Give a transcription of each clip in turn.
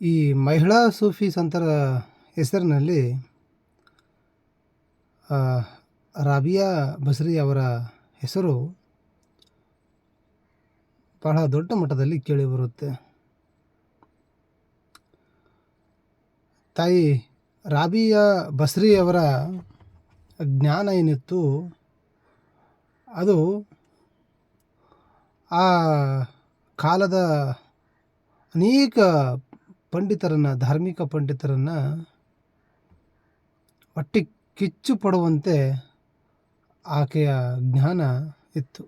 ಈ ಮಹಿಳಾ ಸೂಫಿ ಸಂತರ ಹೆಸರಿನಲ್ಲಿ ರಾಬಿಯಾ ಬಸ್ರಿ ಅವರ ಹೆಸರು ಬಹಳ ದೊಡ್ಡ ಮಟ್ಟದಲ್ಲಿ ಕೇಳಿಬರುತ್ತೆ. ತಾಯಿ ರಾಬಿಯಾ ಬಸ್ರಿ ಅವರ ಜ್ಞಾನ ಏನಿತ್ತು, ಅದು ಆ ಕಾಲದ ಅನೇಕ ಪಂಡಿತರನ್ನು, ಧಾರ್ಮಿಕ ಪಂಡಿತರನ್ನು ಹೊಟ್ಟೆ ಕಿಚ್ಚು ಪಡುವಂತೆ ಆಕೆಯ ಜ್ಞಾನ ಇತ್ತು.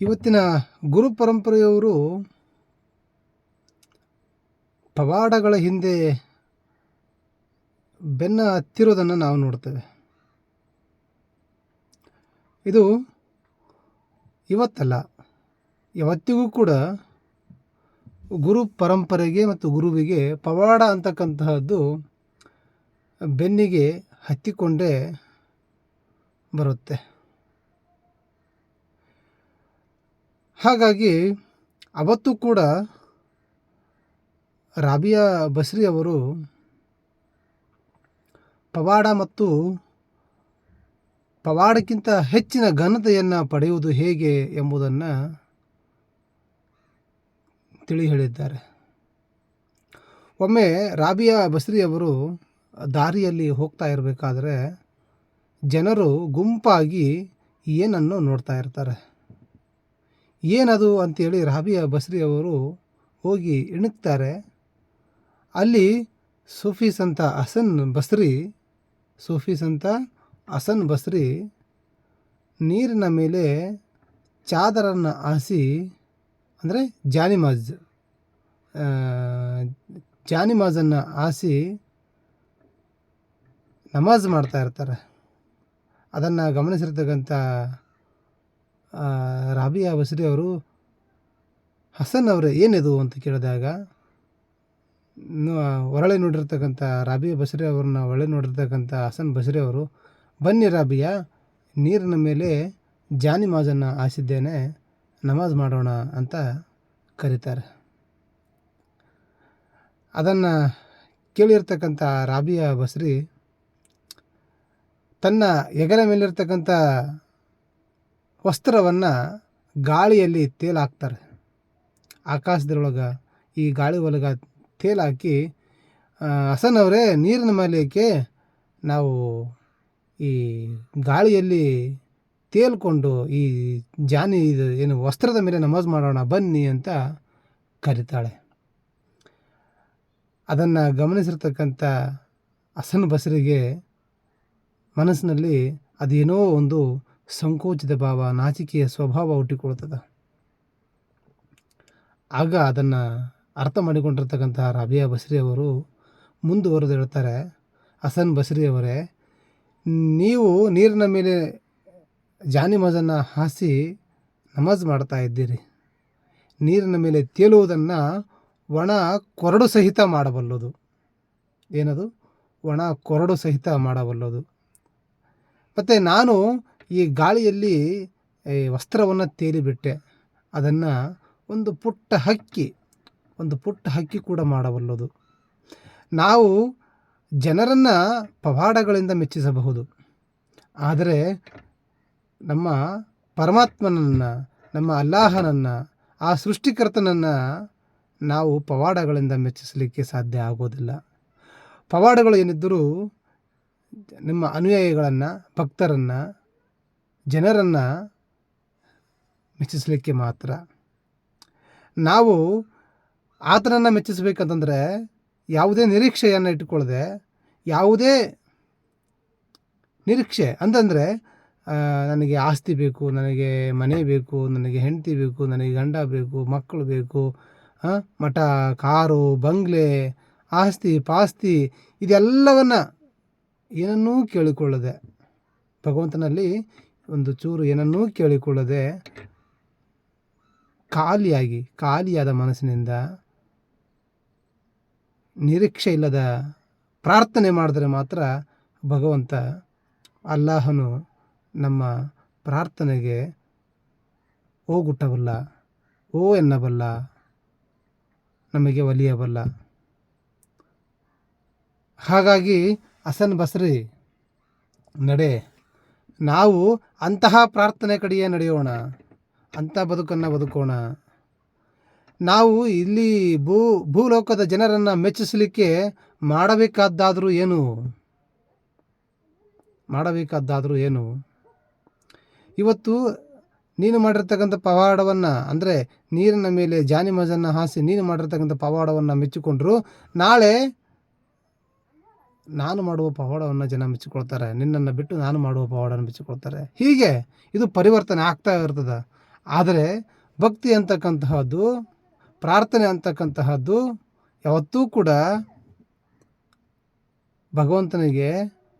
ಇವತ್ತಿನ ಗುರು ಪರಂಪರೆಯವರು ಪವಾಡಗಳ ಹಿಂದೆ ಬೆನ್ನ ಹತ್ತಿರೋದನ್ನು ನಾವು ನೋಡ್ತೇವೆ. ಇದು ಇವತ್ತಲ್ಲ ಯಾವತ್ತಿಗೂ ಕೂಡ ಗುರು ಪರಂಪರೆಗೆ ಮತ್ತು ಗುರುವಿಗೆ ಪವಾಡ ಅಂತಕ್ಕಂತಹದ್ದು ಬೆನ್ನಿಗೆ ಹತ್ತಿಕೊಂಡೇ ಬರುತ್ತೆ. ಹಾಗಾಗಿ ಅವತ್ತು ಕೂಡ ರಾಬಿಯಾ ಬಸ್ರಿ ಅವರು ಪವಾಡ ಮತ್ತು ಪವಾಡಕ್ಕಿಂತ ಹೆಚ್ಚಿನ ಘನತೆಯನ್ನು ಪಡೆಯುವುದು ಹೇಗೆ ಎಂಬುದನ್ನು ತಿಳಿ ಹೇಳಿದ್ದಾರೆ. ಒಮ್ಮೆ ರಾಬಿಯಾ ಬಸ್ರಿ ಅವರು ದಾರಿಯಲ್ಲಿ ಹೋಗ್ತಾ ಇರಬೇಕಾದ್ರೆ ಜನರು ಗುಂಪಾಗಿ ಏನನ್ನು ನೋಡ್ತಾ ಇರ್ತಾರೆ? ಏನದು ಅಂತೇಳಿ ರಾಬಿಯಾ ಬಸ್ರಿ ಅವರು ಹೋಗಿ ಇಣುಕ್ತಾರೆ ಅಲ್ಲಿ ಸೂಫಿ ಸಂತ ಹಸನ್ ಬಸ್ರಿ, ಸೂಫಿ ಸಂತ ಹಸನ್ ಬಸ್ರಿ ನೀರಿನ ಮೇಲೆ ಚಾದರನ್ನು ಹಾಸಿ ಅಂದರೆ ಜಾನಿಮಾಜ್ ಜಾನಿಮಾಜನ್ನು ಆಸಿ ನಮಾಜ್ ಮಾಡ್ತಾ ಇರ್ತಾರೆ. ಅದನ್ನು ಗಮನಿಸಿರ್ತಕ್ಕಂಥ ರಾಬಿಯಾ ಬಸ್ರಿ ಅವರು, ಹಸನ್ ಅವರೇ ಏನಿದು ಅಂತ ಕೇಳಿದಾಗ ಹೊರಳೆ ನೋಡಿರ್ತಕ್ಕಂಥ ರಾಬಿಯಾ ಬಸರಿ ಅವ್ರನ್ನ ಒಳ್ಳೆ ನೋಡಿರ್ತಕ್ಕಂಥ ಹಸನ್ ಬಸ್ರಿ ಅವರು, ಬನ್ನಿ ರಾಬಿಯಾ, ನೀರಿನ ಮೇಲೆ ಜಾನಿಮಾಜನ್ನು ಹಾಸಿದ್ದೇನೆ ನಮಾಜ್ ಮಾಡೋಣ ಅಂತ ಕರೀತಾರೆ. ಅದನ್ನು ಕೇಳಿರ್ತಕ್ಕಂಥ ರಾಬಿಯಾ ಬಸ್ರಿ ತನ್ನ ಎಗಲ ಮೇಲಿರ್ತಕ್ಕಂಥ ವಸ್ತ್ರವನ್ನು ಗಾಳಿಯಲ್ಲಿ ತೇಲಾಕ್ತಾರೆ ಆಕಾಶದೊಳಗೆ ಈ ಗಾಳಿ ಒಳಗೆ ತೇಲಾಕಿ ಹಸನವರೇ ನೀರಿನ ಮೇಲೇಕೆ ನಾವು ಈ ಗಾಳಿಯಲ್ಲಿ ತೇಲ್ಕೊಂಡು ಈ ಜಾನಿ ಇದು ಏನು ವಸ್ತ್ರದ ಮೇಲೆ ನಮಾಜ್ ಮಾಡೋಣ ಬನ್ನಿ ಅಂತ ಕರೀತಾಳೆ. ಅದನ್ನು ಗಮನಿಸಿರ್ತಕ್ಕಂಥ ಹಸನ್ ಬಸರಿಗೆ ಮನಸ್ಸಿನಲ್ಲಿ ಅದೇನೋ ಒಂದು ಸಂಕೋಚಿತ ಭಾವ, ನಾಚಿಕೆಯ ಸ್ವಭಾವ ಹುಟ್ಟಿಕೊಳ್ತದೆ. ಆಗ ಅದನ್ನು ಅರ್ಥ ಮಾಡಿಕೊಂಡಿರ್ತಕ್ಕಂತಹ ರಬಿಯಾ ಬಸ್ರಿ ಅವರು ಮುಂದುವರೆದು ಹೇಳ್ತಾರೆ, ಹಸನ್ ಬಸ್ರಿ ಅವರೇ, ನೀವು ನೀರಿನ ಮೇಲೆ ಜಾನಿಮಾಜನ್ನು ಹಾಸಿ ನಮಾಜ್ ಮಾಡ್ತಾ ಇದ್ದೀರಿ. ನೀರಿನ ಮೇಲೆ ತೇಲುವುದನ್ನು ಒಣ ಕೊರಡು ಸಹಿತ ಮಾಡಬಲ್ಲದು. ಏನದು? ಒಣ ಕೊರಡು ಸಹಿತ ಮಾಡಬಲ್ಲದು. ಮತ್ತು ನಾನು ಈ ಗಾಳಿಯಲ್ಲಿ ಈ ವಸ್ತ್ರವನ್ನು ತೇಲಿಬಿಟ್ಟೆ. ಅದನ್ನು ಒಂದು ಪುಟ್ಟ ಹಕ್ಕಿ, ಒಂದು ಪುಟ್ಟ ಹಕ್ಕಿ ಕೂಡ ಮಾಡಬಲ್ಲದು. ನಾವು ಜನರನ್ನು ಪವಾಡಗಳಿಂದ ಮೆಚ್ಚಿಸಬಹುದು. ಆದರೆ ನಮ್ಮ ಪರಮಾತ್ಮನನ್ನು, ನಮ್ಮ ಅಲ್ಲಾಹನನ್ನು, ಆ ಸೃಷ್ಟಿಕರ್ತನನ್ನು ನಾವು ಪವಾಡಗಳಿಂದ ಮೆಚ್ಚಿಸಲಿಕ್ಕೆ ಸಾಧ್ಯ ಆಗೋದಿಲ್ಲ. ಪವಾಡಗಳು ಏನಿದ್ದರೂ ನಿಮ್ಮ ಅನುಯಾಯಿಗಳನ್ನು, ಭಕ್ತರನ್ನು, ಜನರನ್ನು ಮೆಚ್ಚಿಸಲಿಕ್ಕೆ ಮಾತ್ರ. ನಾವು ಆತನನ್ನು ಮೆಚ್ಚಿಸಬೇಕಂತಂದರೆ ಯಾವುದೇ ನಿರೀಕ್ಷೆಯನ್ನು ಇಟ್ಟುಕೊಳ್ಳದೆ, ಯಾವುದೇ ನಿರೀಕ್ಷೆ, ಅಂತಂದರೆ ನನಗೆ ಆಸ್ತಿ ಬೇಕು, ನನಗೆ ಮನೆ ಬೇಕು, ನನಗೆ ಹೆಂಡತಿ ಬೇಕು, ನನಗೆ ಗಂಡ ಬೇಕು, ಮಕ್ಕಳು ಬೇಕು ಮಠ, ಕಾರು, ಬಂಗ್ಲೆ, ಆಸ್ತಿ, ಪಾಸ್ತಿ ಇದೆಲ್ಲವನ್ನು ಏನನ್ನೂ ಕೇಳಿಕೊಳ್ಳದೆ. ಭಗವಂತನಲ್ಲಿ ಒಂದು ಚೂರು ಏನನ್ನೂ ಕೇಳಿಕೊಳ್ಳದೆ ಖಾಲಿಯಾಗಿ, ಖಾಲಿಯಾದ ಮನಸ್ಸಿನಿಂದ ನಿರೀಕ್ಷೆ ಇಲ್ಲದ ಪ್ರಾರ್ಥನೆ ಮಾಡಿದ್ರೆ ಮಾತ್ರ ಭಗವಂತ ಅಲ್ಲಾಹನು ನಮ್ಮ ಪ್ರಾರ್ಥನೆಗೆ ಓಗುಟ್ಟಬಲ್ಲ ಓ ಎನ್ನಬಲ್ಲ, ನಮಗೆ ಒಲಿಯಬಲ್ಲ. ಹಾಗಾಗಿ ಹಸನ್ ಬಸ್ರಿ, ನಡೆ, ನಾವು ಅಂತಹ ಪ್ರಾರ್ಥನೆ ಕಡೆಯೇ ನಡೆಯೋಣ, ಅಂಥ ಬದುಕನ್ನು ಬದುಕೋಣ. ನಾವು ಇಲ್ಲಿ ಭೂ, ಭೂಲೋಕದ ಜನರನ್ನು ಮೆಚ್ಚಿಸಲಿಕ್ಕೆ ಮಾಡಬೇಕಾದ್ದಾದರೂ ಏನು? ಮಾಡಬೇಕಾದ್ದಾದರೂ ಏನು? ಇವತ್ತು ನೀನು ಮಾಡಿರ್ತಕ್ಕಂಥ ಪವಾಡವನ್ನು, ಅಂದರೆ ನೀರಿನ ಮೇಲೆ ಜಾನಿ ಮಜನ್ನು ಹಾಸಿ ನೀನು ಮಾಡಿರ್ತಕ್ಕಂಥ ಪವಾಡವನ್ನು ಮೆಚ್ಚಿಕೊಂಡ್ರು, ನಾಳೆ ನಾನು ಮಾಡುವ ಪವಾಡವನ್ನು ಜನ ಮೆಚ್ಚಿಕೊಳ್ತಾರೆ. ನಿನ್ನನ್ನು ಬಿಟ್ಟು ನಾನು ಮಾಡುವ ಪವಾಡವನ್ನು ಮೆಚ್ಚಿಕೊಳ್ತಾರೆ. ಹೀಗೆ ಇದು ಪರಿವರ್ತನೆ ಆಗ್ತಾ ಇರ್ತದೆ. ಆದರೆ ಭಕ್ತಿ ಅಂತಕ್ಕಂತಹದ್ದು, ಪ್ರಾರ್ಥನೆ ಅಂತಕ್ಕಂತಹದ್ದು ಯಾವತ್ತೂ ಕೂಡ ಭಗವಂತನಿಗೆ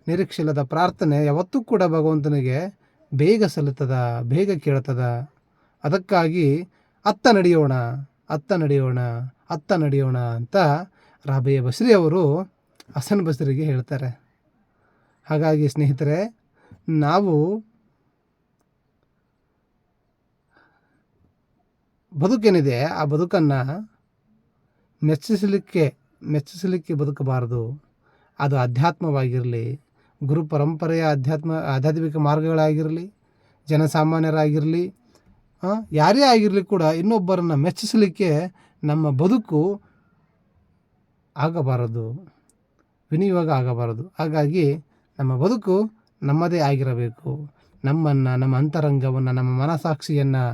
ನಿರೀಕ್ಷಿಲ್ಲದ ಪ್ರಾರ್ಥನೆ, ಯಾವತ್ತೂ ಕೂಡ ಭಗವಂತನಿಗೆ ಬೇಗ ಸಲ್ಲುತ್ತದ, ಬೇಗ ಕೇಳ್ತದ ಅದಕ್ಕಾಗಿ ಅತ್ತ ನಡೆಯೋಣ ಅತ್ತ ನಡೆಯೋಣ ಅತ್ತ ನಡೆಯೋಣ ಅಂತ ರಾಬೆಯ ಬಸ್ರಿ ಅವರು ಹಸನ್ ಬಸ್ರಿಗೆ ಹೇಳ್ತಾರೆ. ಹಾಗಾಗಿ ಸ್ನೇಹಿತರೆ, ನಾವು ಬದುಕೇನಿದೆ, ಆ ಬದುಕನ್ನು ಮೆಚ್ಚಿಸಲಿಕ್ಕೆ ಮೆಚ್ಚಿಸಲಿಕ್ಕೆ ಬದುಕಬಾರದು. ಅದು ಅಧ್ಯಾತ್ಮವಾಗಿರಲಿ ಗುರು ಪರಂಪರೆಯ ಅಧ್ಯಾತ್ಮ, ಆಧ್ಯಾತ್ಮಿಕ ಮಾರ್ಗಗಳಾಗಿರಲಿ, ಜನಸಾಮಾನ್ಯರಾಗಿರಲಿ ಯಾರೇ ಆಗಿರಲಿ ಕೂಡ ಇನ್ನೊಬ್ಬರನ್ನು ಮೆಚ್ಚಿಸಲಿಕ್ಕೆ ನಮ್ಮ ಬದುಕು ಆಗಬಾರದು, ವಿನಿಯೋಗ ಆಗಬಾರದು. ಹಾಗಾಗಿ ನಮ್ಮ ಬದುಕು ನಮ್ಮದೇ ಆಗಿರಬೇಕು. ನಮ್ಮನ್ನು, ನಮ್ಮ ಅಂತರಂಗವನ್ನು, ನಮ್ಮ ಮನಸಾಕ್ಷಿಯನ್ನು,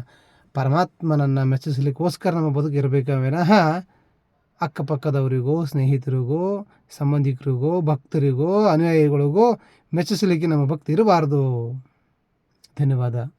ಪರಮಾತ್ಮನನ್ನು ಮೆಚ್ಚಿಸಲಿಕ್ಕೋಸ್ಕರ ನಮ್ಮ ಬದುಕು ಇರಬೇಕು ವಿನಃ ಅಕ್ಕಪಕ್ಕದವರಿಗೋ ಸ್ನೇಹಿತರಿಗೂ ಸಂಬಂಧಿಕರಿಗೋ ಭಕ್ತರಿಗೂ ಅನುಯಾಯಿಗಳಿಗೋ ಮೆಚ್ಚಿಸಲಿಕ್ಕೆ ನಮ್ಮ ಭಕ್ತಿ ಇರಬಾರ್ದು. ಧನ್ಯವಾದ.